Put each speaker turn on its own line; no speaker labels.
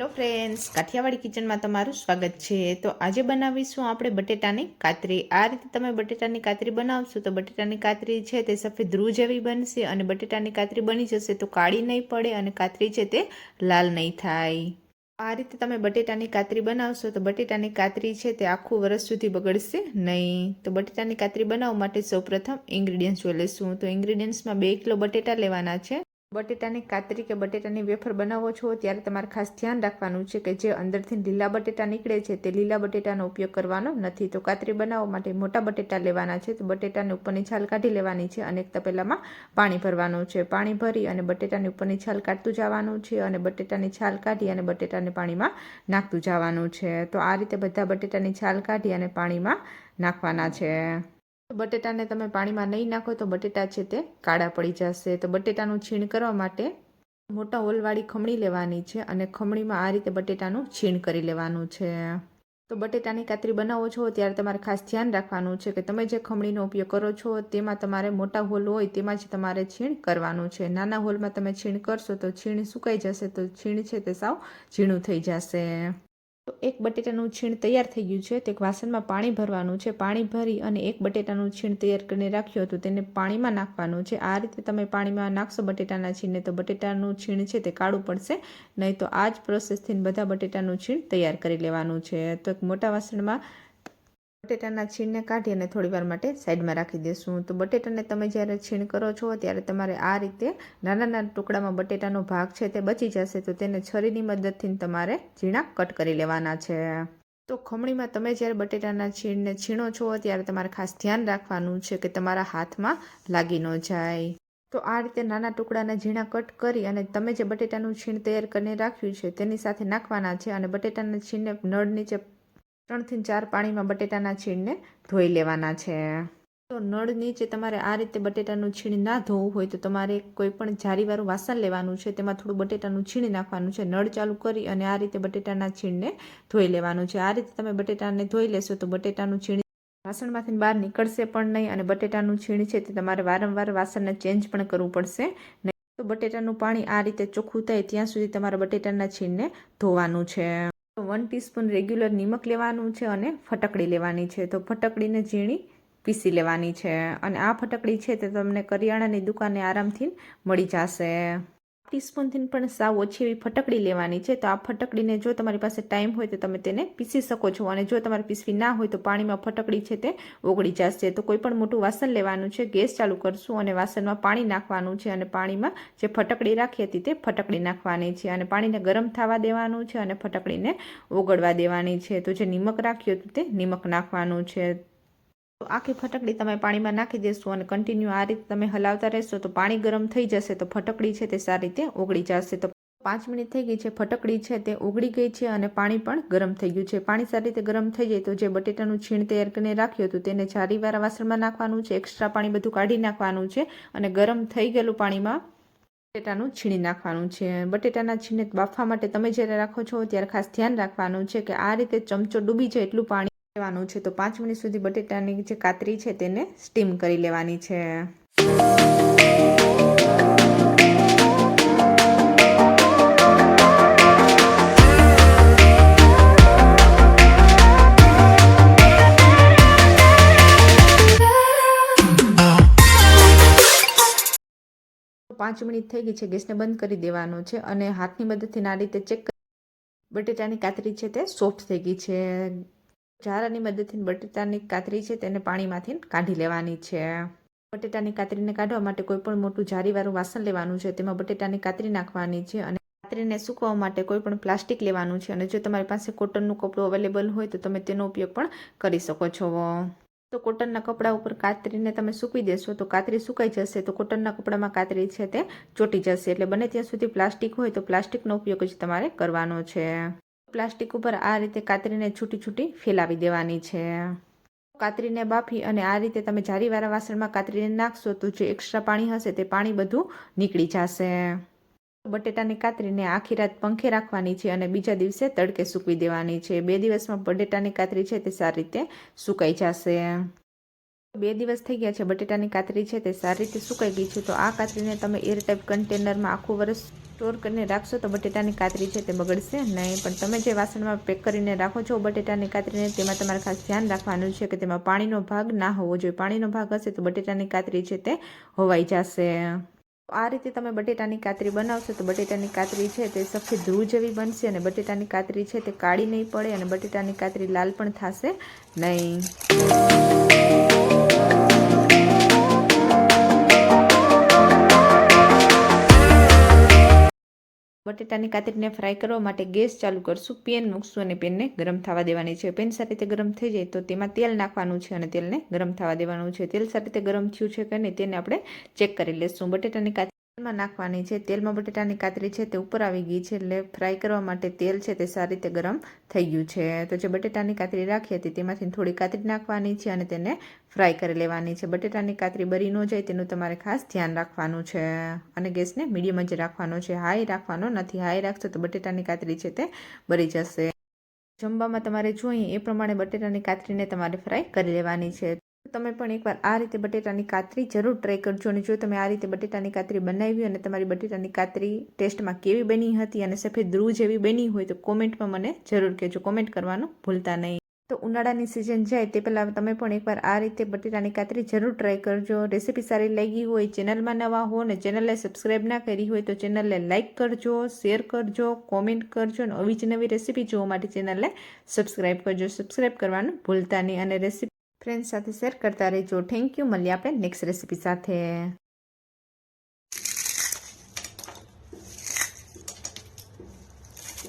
Hello friends Kathiawadi કિચનમાં તમારું સ્વાગત છે. તો આજે બનાવીશું આપણે બટેટાની કાતરી. આ રીતે તમે બટેટાની કાતરી બનાવશો તો બટેટાની કાતરી છે તે સફેદ રૂ જેવી બનશે અને બટેટાની કાતરી બની જશે તો કાળી નહીં પડે અને કાતરી છે તે લાલ નહીં થાય. આ રીતે તમે બટેટાની કાતરી બનાવશો તો બટેટાની કાતરી છે તે આખું વર્ષ સુધી બગડશે નહીં. તો બટેટાની કાતરી બનાવવા માટે સૌપ્રથમ ઇન્ગ્રીડિયન્ટ્સ જોઈ લઈશું. તો ઇન્ગ્રીડિયન્ટ્સમાં બે કિલો બટેટા લેવાના છે. બટેટાની કાતરી કે બટેટાની વેફર બનાવો છો, ત્યારે તમારે ખાસ ધ્યાન રાખવાનું છે કે જે અંદરથી લીલા બટેટા નીકળે છે, તે લીલા બટેટાનો ઉપયોગ કરવાનો નથી. તો કાતરી બનાવવા માટે મોટા બટેટા લેવાના છે, તો બટેટાની ઉપરની છાલ કાઢી લેવાની છે અને એક તપેલામાં પાણી ભરવાનું છે. પાણી ભરી અને બટેટાની ઉપરની છાલ કાઢતું જવાનું છે અને બટેટાની છાલ કાઢી અને બટેટાને પાણીમાં નાખતું જવાનું છે. તો આ રીતે બધા બટેટાની છાલ કાઢી અને પાણીમાં નાખવાના છે. બટેટાને તમે પાણીમાં નહીં નાખો તો બટેટા છે તે કાળા પડી જશે. તો બટેટાનું છીણ કરવા માટે મોટા હોલવાળી ખમણી લેવાની છે અને ખમણીમાં આ રીતે બટેટાનું છીણ કરી લેવાનું છે. તો બટેટાની કાતરી બનાવો છો ત્યારે તમારે ખાસ ધ્યાન રાખવાનું છે કે તમે જે ખમણીનો ઉપયોગ કરો છો તેમાં તમારે મોટા હોલ હોય તેમાં જ તમારે છીણ કરવાનું છે. નાના હોલમાં તમે છીણ કરશો તો છીણ સુકાઈ જશે, તો છીણ છે તે સાવ ઝીણું થઈ જશે. તો એક બટેટાનું છીણ તૈયાર થઈ ગયું છે. તે વાસણમાં પાણી ભરવાનું છે. પાણી ભરી અને એક બટેટાનું છીણ તૈયાર કરીને રાખ્યું હતું. તેને પાણીમાં નાખવાનું છે. આ રીતે તમે પાણીમાં નાખશો બટેટાના છીણને તો બટેટાનું છીણ છે તે કાળું પડશે. નહીં તો આ જ પ્રોસેસથી બધા બટેટાનું છીણ તૈયાર કરી લેવાનું છે. તો એક મોટા વાસણમાં બટેટાના છીણને કાઢી અને થોડી વાર માટે સાઈડમાં રાખી દેશું. તો બટેટાને તમે જ્યારે છીણ કરો છો ત્યારે તમારે આ રીતે નાના નાના ટુકડામાં બટેટાનો ભાગ છે તે બચી જશે. તો તેને છરીની મદદથી તમારે ઝીણા કટ કરી લેવાના છે. તો ખમણીમાં તમે જ્યારે બટેટાના છીણને છીણો છો ત્યારે તમારે ખાસ ધ્યાન રાખવાનું છે કે તમારા હાથમાં લાગી ન જાય. તો આ રીતે નાના ટુકડાના ઝીણા કટ કરી અને તમે જે બટેટાનું છીણ તૈયાર કરીને રાખ્યું છે તેની સાથે નાખવાના છે અને બટેટાના છીણને નળ નીચે ત્રણથી ચાર પાણીમાં બટેટાના છીણને ધોઈ લેવાના છે. તો નળ નીચે તમારે આ રીતે બટેટાનું છીણ ના ધોવું હોય તો તમારે કોઈ પણ જારીવાળું વાસણ લેવાનું છે, તેમાં થોડું બટેટાનું છીણ નાખવાનું છે. નળ ચાલુ કરી અને આ રીતે બટેટાના છીણને ધોઈ લેવાનું છે. આ રીતે તમે બટેટાને ધોઈ લેશો તો બટેટાનું છીણ વાસણમાંથી બહાર નીકળશે પણ નહીં અને બટેટાનું છીણ છે તે તમારે વારંવાર વાસણને ચેન્જ પણ કરવું પડશે નહીં. તો બટેટાનું પાણી આ રીતે ચોખ્ખું થાય ત્યાં સુધી તમારે બટેટાના છીણને ધોવાનું છે. વન ટીસ્પૂન રેગ્યુલર નિમક લેવાનું છે અને ફટકડી લેવાની છે. તો ફટકડીને ઝીણી પીસી લેવાની છે. અને આ ફટકડી છે તે તમને કરિયાણાની દુકાને આરામથી મળી જશે. ટીસ્પૂનથી પણ સાવ ઓછી એવી ફટકડી લેવાની છે. તો આ ફટકડીને જો તમારી પાસે ટાઈમ હોય તો તમે તેને પીસી શકો છો. અને જો તમારે પીસવી ના હોય તો પાણીમાં ફટકડી છે તે ઓગળી જશે. તો કોઈ પણ મોટું વાસણ લેવાનું છે. ગેસ ચાલુ કરશું અને વાસણમાં પાણી નાખવાનું છે. અને પાણીમાં જે ફટકડી રાખી હતી તે ફટકડી નાખવાની છે. અને પાણીને ગરમ થવા દેવાનું છે અને ફટકડીને ઓગળવા દેવાની છે. તો જે નિમક રાખ્યું હતું તે નિમક નાખવાનું છે. આખી ફટકડી તમે પાણીમાં નાખી દેશો અને કન્ટિન્યુ આ રીતે તમે હલાવતા રહેશો તો પાણી ગરમ થઈ જશે તો ફટકડી છે તે સારી રીતે ઓગળી જશે. તો પાંચ મિનિટ થઈ ગઈ છે, ફટકડી છે તે ઓગળી ગઈ છે અને પાણી પણ ગરમ થઈ ગયું છે. પાણી સારી રીતે ગરમ થઈ જાય તો જે બટેટાનું છીણ તૈયાર કરીને રાખ્યું હતું તેને જારીવાળા વાસણમાં નાખવાનું છે એક્સ્ટ્રા પાણી બધું કાઢી નાખવાનું છે અને ગરમ થઈ ગયેલું પાણીમાં બટેટાનું છીણી નાખવાનું છે. બટેટાના છીણે બાફવા માટે તમે જ્યારે રાખો છો ત્યારે ખાસ ધ્યાન રાખવાનું છે કે આ રીતે ચમચો ડૂબી જાય એટલું પાણી લેવાનું છે, તો પાંચ મિનિટ સુધી બટેટાની જે કાતરી છે તેને સ્ટીમ કરી લેવાની છે. પાંચ મિનિટ થઈ ગઈ છે, ગેસને બંધ કરી દેવાનો છે અને હાથની મદદથી આ રીતે ચેક બટેટાની કાતરી છે તે સોફ્ટ થઈ ગઈ છે. ઝારાની મદદથી બટેટાની કાતરી છે તેને પાણીમાંથી કાઢી લેવાની છે. બટેટાની કાતરીને કાઢવા માટે કોઈ પણ મોટું જારીવાળું વાસણ લેવાનું છે. તેમાં બટેટાની કાતરી નાખવાની છે અને કાતરીને સૂકવવા માટે કોઈ પણ પ્લાસ્ટિક લેવાનું છે અને જો તમારી પાસે કોટનનું કપડું અવેલેબલ હોય તો તમે તેનો ઉપયોગ પણ કરી શકો છો. તો કોટનના કપડા ઉપર કાતરીને તમે સૂકવી દેશો તો કાતરી સુકાઈ જશે તો કોટનના કપડામાં કાતરી છે તે ચોટી જશે. એટલે બને ત્યાં સુધી પ્લાસ્ટિક હોય તો પ્લાસ્ટિકનો ઉપયોગ જ તમારે કરવાનો છે. પ્લાસ્ટિક ઉપર આ રીતે કાતરીને છૂટી છૂટી ફેલાવી દેવાની છે. કાતરીને બાફી અને આ રીતે તમે જારીવાળા વાસણમાં કાતરીને નાખશો તો જે એક્સ્ટ્રા પાણી હશે તે પાણી બધું નીકળી જશે. બટેટાની કાતરીને આખી રાત પંખે રાખવાની છે અને બીજા દિવસે તડકે સૂકવી દેવાની છે. બે દિવસમાં બટેટાની કાતરી છે તે સારી રીતે સુકાઈ જશે. બે દિવસ થઈ ગયા છે, બટેટાની કાતરી છે તે સારી રીતે સુકાઈ ગઈ છે. તો આ કાતરીને તમે એર ટાઈપ કન્ટેનરમાં આખું વર્ષ સ્ટોર કરીને રાખશો તો બટેટાની કાતરી છે તે બગડશે નહીં. પણ તમે જે વાસણમાં પેક કરીને રાખો છો બટેટાની કાતરીને, તેમાં તમારે ખાસ ધ્યાન રાખવાનું છે કે તેમાં પાણીનો ભાગ ના હોવો જોઈએ. પાણીનો ભાગ હશે તો બટેટાની કાતરી છે તે હોવાઈ જશે. આ રીતે તમે બટેટાની કાતરી બનાવશો તો બટેટાની કાતરી છે તે સફેદ ધ્રુવ જેવી બનશે અને બટેટાની કાતરી છે તે કાળી નહીં પડે અને બટેટાની કાતરી લાલ પણ થશે નહીં. બટેટાની કાતરીને ફ્રાય કરવા માટે ગેસ ચાલુ કરશું. પેન મૂકશું અને પેનને ગરમ થવા દેવાની છે. પેન સારી રીતે ગરમ થઈ જાય તો તેમાં તેલ નાખવાનું છે અને તેલને ગરમ થવા દેવાનું છે. તેલ સારી રીતે ગરમ થયું છે કે નહીં તેને આપણે ચેક કરી લેશું. બટેટાની કાતરીમાં નાખવાની છે. તેલમાં બટેટાની કાતરી છે તે ઉપર આવી ગઈ છે એટલે ફ્રાય કરવા માટે તેલ છે તે સારી રીતે ગરમ થઈ ગયું છે. તો જે બટેટાની કાતરી રાખી હતી તેમાંથી થોડી કાતરી નાખવાની છે અને તેને ફ્રાય કરી લેવાની છે. બટેટાની કાતરી બરી ન જાય તેનું તમારે ખાસ ધ્યાન રાખવાનું છે. અને ગેસને મીડિયમ જ રાખવાનો છે. હાઈ રાખવાનો નથી. હાઈ રાખશો તો બટેટાની કાતરી છે તે બરી જશે. જમવામાં તમારે જોઈએ એ પ્રમાણે બટેટાની કાતરીને તમારે ફ્રાય કરી લેવાની છે. તમે પણ એકવાર આ રીતે બટેટાની કાતરી જરૂર ટ્રાય કરજો અને જો તમે આ રીતે બટેટાની કાતરી બનાવી અને તમારી બટેટાની કાતરી ટેસ્ટમાં કેવી બની હતી અને સફેદ રૂ જેવી બની હોય તો કોમેન્ટમાં મને જરૂર કહેજો. કોમેન્ટ કરવાનું ભૂલતા નહીં. તો ઉનાળાની સિઝન જાય તે પહેલાં તમે પણ એકવાર આ રીતે બટેટાની કાતરી જરૂર ટ્રાય કરજો. રેસીપી સારી લાગી હોય, ચેનલમાં નવા હો અને ચેનલને સબસ્ક્રાઈબ ના કરી હોય તો ચેનલને લાઇક કરજો શેર કરજો કોમેન્ટ કરજો અને આવી જ નવી રેસીપી જોવા માટે ચેનલને સબસ્ક્રાઈબ કરજો. સબસ્ક્રાઈબ કરવાનું ભૂલતા નહીં અને રેસીપી ફ્રેન્ડ્સ સાથે શેર કરતા રહેજો. થેન્ક યુ મળીએ આપણે નેક્સ્ટ રેસીપી સાથે.